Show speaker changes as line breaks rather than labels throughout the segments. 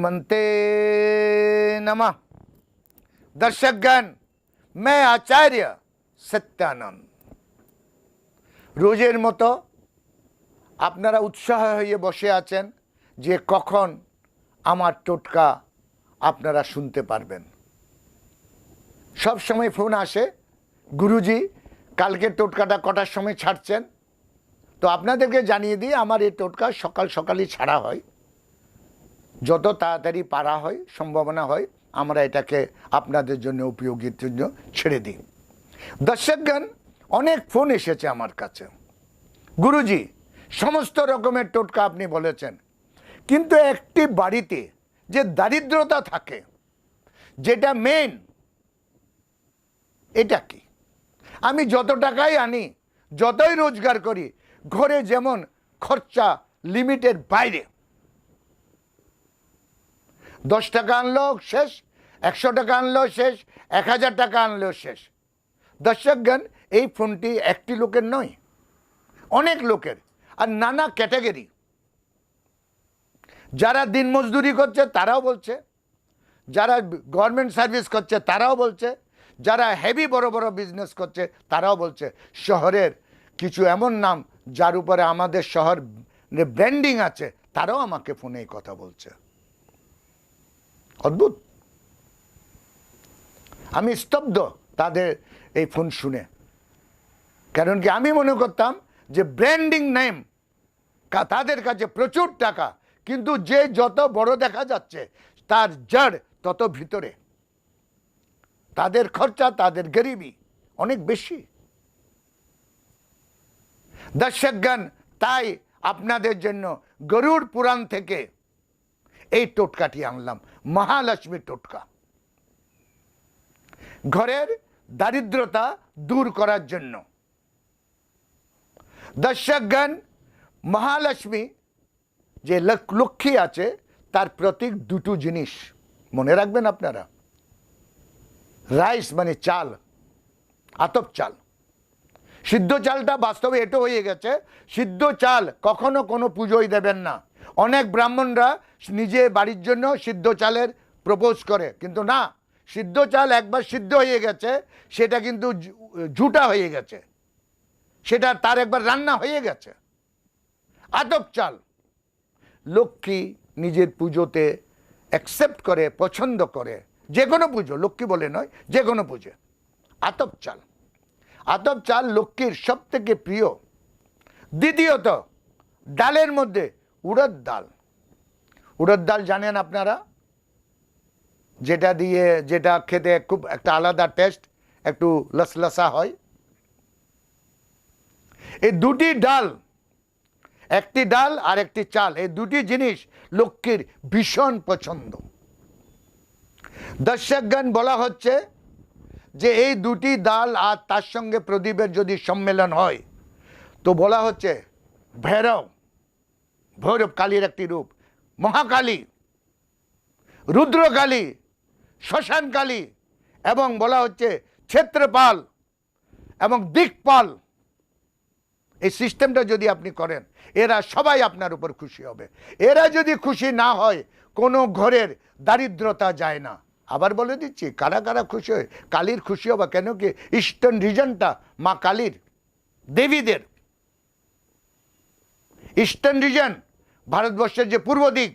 हनुमंते नमः दर्शकगण मैं आचार्य সত্যানন্দ রোজের মতো আপনারা উৎসাহ হয়ে বসে আছেন যে কখন আমার টোটকা আপনারা শুনতে পারবেন সব সময় ফোন আসে গুরুজি কালকে টোটকাটা কটার সময় ছাড়ছেন তো আপনাদেরকে জানিয়ে দিই আমার এই টোটকা সকাল সকালই ছাড়া হয় যত তাড়াতাড়ি পারা হয়, সম্ভাবনা হয়, আমরা এটাকে আপনাদের জন্য উপযোগীর জন্য ছেড়ে দিই। দর্শকগণ, অনেক ফোন এসেছে আমার কাছে। গুরুজি, সমস্ত রকমের টোটকা আপনি বলেছেন। কিন্তু একটি বাড়িতে যে দারিদ্রতা থাকে, যেটা মেন এটা কি? আমি যত টাকাই আনি, যতই রোজগার করি, ঘরে যেমন খরচা লিমিটের বাইরে দশ টাকা আনলো, শেষ। একশো টাকা আনলো, শেষ। এক হাজার টাকা আনলো, শেষ। দর্শকগণ এই ফোনটি একটি লোকের নয়, অনেক লোকের আর নানা ক্যাটাগরি। যারা দিন মজদুরি করছে, তারাও বলছে। যারা গভর্নমেন্ট সার্ভিস করছে, তারাও বলছে। যারা হেভি বড় বড় বিজনেস করছে, তারাও বলছে। শহরের কিছু এমন নাম, যার উপরে আমাদের শহর ব্র্যান্ডিং আছে, তারাও আমাকে ফোনে কথা বলছে। অদ্ভুত। আমি স্তব্ধ তাদের এই ফোন শুনে। কারণ কি আমি মনে করতাম যে ব্র্যান্ডিং নেম তাদের কাছে প্রচুর টাকা, কিন্তু যে যত বড় দেখা যাচ্ছে, তার জড় তত ভিতরে। তাদের খরচা, তাদের গরিবি অনেক বেশি। দর্শকগণ, তাই আপনাদের জন্য গরুর পুরাণ থেকে এই টোটকাটি আনলাম মহালক্ষ্মীর টোটকা। ঘরের দারিদ্রতা দূর করার জন্য। দর্শকগণ, মহালক্ষ্মী যে লক- লক্ষ্মী আছে, তার প্রতীক দুটো জিনিস। মনে রাখবেন আপনারা। রাইস মানে চাল, আতপ চাল। সিদ্ধ চালটা বাস্তবে এটো হয়ে গেছে, সিদ্ধ চাল কখনো কোনো পুজোই দেবেন না। অনেক ব্রাহ্মণরা নিজে বাড়ির জন্য সিদ্ধ চালের প্রপোজ করে, কিন্তু না, সিদ্ধ চাল একবার সিদ্ধ হয়ে গেছে, সেটা কিন্তু জু- ঝুটা হয়ে গেছে। সেটা তার একবার রান্না হয়ে গেছে। আতপ চাল। লক্ষ্মী নিজের পুজোতে অ্যাকসেপ্ট করে, পছন্দ করে, যে কোনো পুজো, লক্ষ্মী বলে নয়, যে কোনো পুজো। আতপ চাল। আতপ চাল লক্ষ্মীর সব থেকে প্রিয়। দ্বিতীয়ত, ডালের মধ্যে উড়দ ডাল। উড়দ ডাল জানেন আপনারা? যেটা দিয়ে, যেটা খেতে খুব একটা আলাদা টেস্ট একটু লসলসা হয়। এই দুটি ডাল, একটি ডাল আর একটি চাল, এই দুটি জিনিস লক্ষ্মীর ভীষণ পছন্দ। দর্শকগণ, বলা হচ্ছে যে এই দুটি ডাল আর তার সঙ্গে প্রদীপের যদি সম্মেলন হয়, তো বলা হচ্ছে ভৈরব। ভৈরব কালীর একটি রূপ, মহাকালী, রুদ্রকালী শ্মশানকালী এবং বলা হচ্ছে ক্ষেত্রপাল এবং দিকপাল। এই সিস্টেমটা যদি আপনি করেন, এরা সবাই আপনার উপর খুশি হবে। এরা যদি খুশি না হয়, কোনো ঘরের দারিদ্রতা যায় না। আবার বলে দিচ্ছি, কারা কারা খুশি হয়? কালীর খুশি হবে কেন কি? ইস্টার্ন রিজনটা মা কালীর, দেবীদের। ইস্টার্ন রিজন ভারতবর্ষের যে পূর্ব দিক,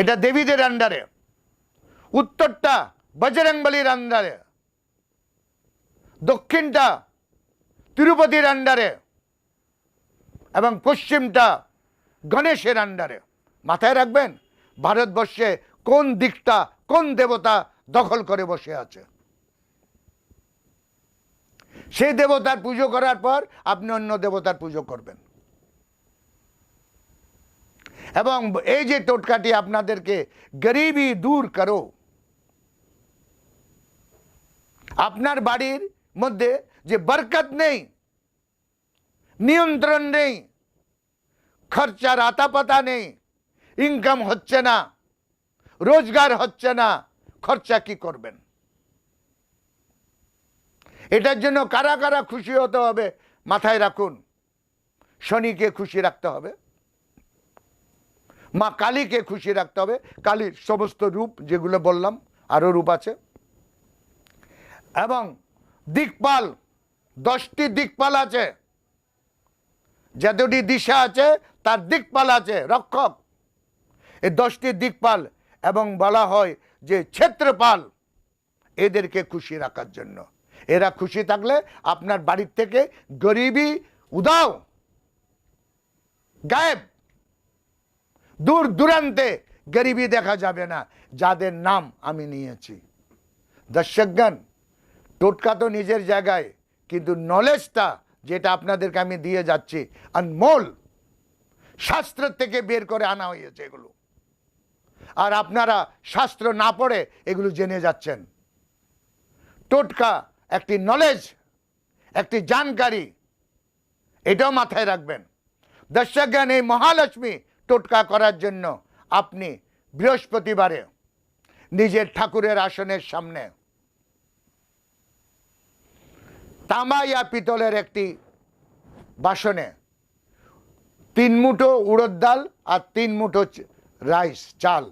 এটা দেবীদের আন্ডারে, উত্তরটা বজরংবলির আন্ডারে, দক্ষিণটা তিরুপতির আন্ডারে এবং পশ্চিমটা গণেশের আন্ডারে। মাথায় রাখবেন, ভারতবর্ষে কোন দিকটা, কোন দেবতা দখল করে বসে আছে? সেই দেবতার পুজো করার পর আপনি অন্য দেবতার পুজো করবেন। এবং এই যে টোটকাটি আপনাদেরকে গরিবি দূর করো। আপনার বাড়ির মধ্যে যে বরকত নেই, নিয়ন্ত্রণ নেই, খরচার আতাপাতা নেই ইনকাম হচ্ছে না, রোজগার হচ্ছে না, খরচা কি করবেন? এটার জন্য কারা কারা খুশি হতে হবে, মাথায় রাখুন। শনিকে খুশি রাখতে হবে। মা কালীকে খুশি রাখতে হবে। কালীর সমস্ত রূপ যেগুলো বললাম, আরও রূপ আছে। এবং দিকপাল, দশটি দিকপাল আছে। যতটি দিশা আছে, তার দিকপাল আছে, রক্ষক। এই দশটি দিকপাল এবং বলা হয় যে ক্ষেত্রপাল, এদেরকে খুশি রাখার জন্য। এরা খুশি থাকলে আপনার বাড়ির থেকে গরিবি, উদাও, গায়েব দূর দূরান্তে গরিবি দেখা যাবে না, যাদের নাম আমি নিয়েছি। দর্শকগণ, টোটকা তো নিজের জায়গায়, কিন্তু নলেজটা যেটা আপনাদেরকে আমি দিয়ে যাচ্ছি আনমোল শাস্ত্র থেকে বের করে আনা হয়েছে এগুলো। আর আপনারা শাস্ত্র না পড়ে এগুলো জেনে যাচ্ছেন। টোটকা একটি নলেজ, একটি জানকারি, এটাও মাথায় রাখবেন। দর্শকগণ, এই মহালক্ষ্মী টোটকা করার জন্য আপনি বৃহস্পতিবারে নিজের ঠাকুরের আসনের সামনে তামা ইয়া পিতলের একটি বাসনে তিন মুঠো উড়দ ডাল আর তিন মুঠো রাইস, চাল,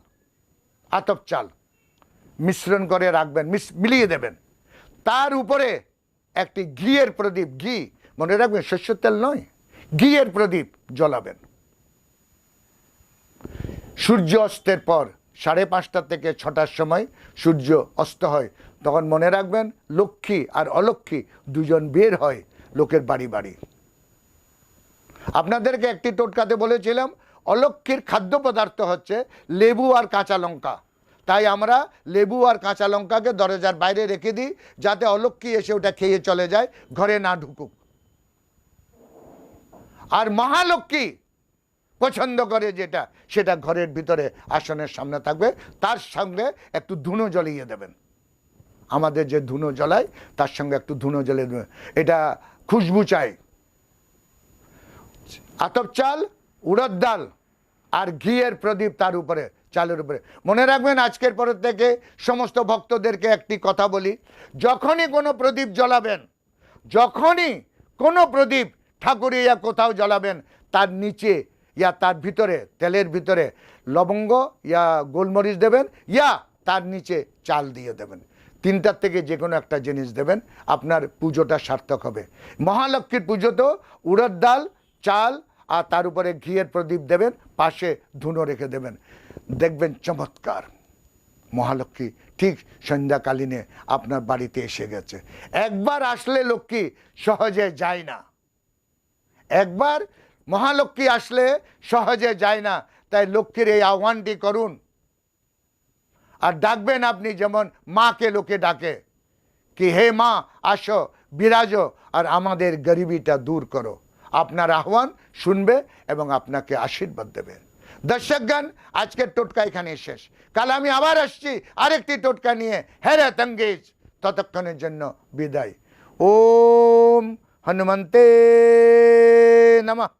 আতপ চাল মিশ্রণ করে রাখবেন মিলিয়ে দেবেন। তার উপরে একটি ঘিয়ের প্রদীপ, ঘি, মনে রাখবেন শস্য তেল নয়, ঘিয়ের প্রদীপ জ্বলাবেন। সূর্য অস্তের পর, সাড়ে পাঁচটা থেকে ছটার সময় সূর্য অস্ত হয়। তখন মনে রাখবেন, লক্ষ্মী আর অলক্ষ্মী দুজন বের হয় লোকের বাড়ি বাড়ি। আপনাদেরকে একটি টোটকাতে বলেছিলাম, অলক্ষ্মীর খাদ্য পদার্থ হচ্ছে লেবু আর কাঁচা লঙ্কা। তাই আমরা লেবু আর কাঁচা লঙ্কাকে দরজার বাইরে রেখে দিই, যাতে অলক্ষ্মী এসে ওটা খেয়ে চলে যায়, ঘরে না ঢুকুক। আর মহালক্ষ্মী পছন্দ করে যেটা, সেটা ঘরের ভিতরে আসনের সামনে থাকবে, তার সঙ্গে একটু ধুনো জ্বলিয়ে দেবেন। আমাদের যে ধুনো জ্বলায়, তার সঙ্গে একটু ধুনো জ্বলিয়ে দেবেন। এটা খুশবু চাই। আতপ চাল, উড়দ ডাল আর ঘিয়ের প্রদীপ তার উপরে, চালের উপরে। মনে রাখবেন, আজকের পরের থেকে সমস্ত ভক্তদেরকে একটি কথা বলি। যখনই কোনো প্রদীপ জ্বলাবেন, যখনই কোনো প্রদীপ ঠাকুরিয়া কোথাও জ্বলাবেন, তার নিচে ইয়া তার ভিতরে, তেলের ভিতরে লবঙ্গ, ইয়া গোলমরিচ দেবেন, ইয়া তার নিচে চাল দিয়ে দেবেন। তিনটার থেকে যে কোনো একটা জিনিস দেবেন, আপনার পুজোটা সার্থক হবে। মহালক্ষ্মীর পুজো তো উড়দ ডাল, চাল, আর তার উপরে ঘিয়ের প্রদীপ দেবেন, পাশে ধুনো রেখে দেবেন। দেখবেন চমৎকার। মহালক্ষ্মী ঠিক সন্ধ্যাকালীনে আপনার বাড়িতে এসে গেছে। একবার আসলে লক্ষ্মী সহজে যায় না। একবার মহালক্ষ্মী আসলে সহজে যায় না, তাই লক্ষ্মীর এই আহ্বানটি করুন। আর ডাকবেন আপনি যেমন মাকে লোকে ডাকে, কি হে মা, আসো, বিরাজো, আর আমাদের গরিবিটা দূর করো। আপনার আহ্বান শুনবে এবং আপনাকে আশীর্বাদ দেবে। দর্শকগণ, আজকের টোটকা এখানে শেষ। কাল আমি আবার আসছি আরেকটি টোটকা নিয়ে। হেরে তঙ্গেজ, ততক্ষণের জন্য বিদায়। ওম হনুমন্তে নমঃ।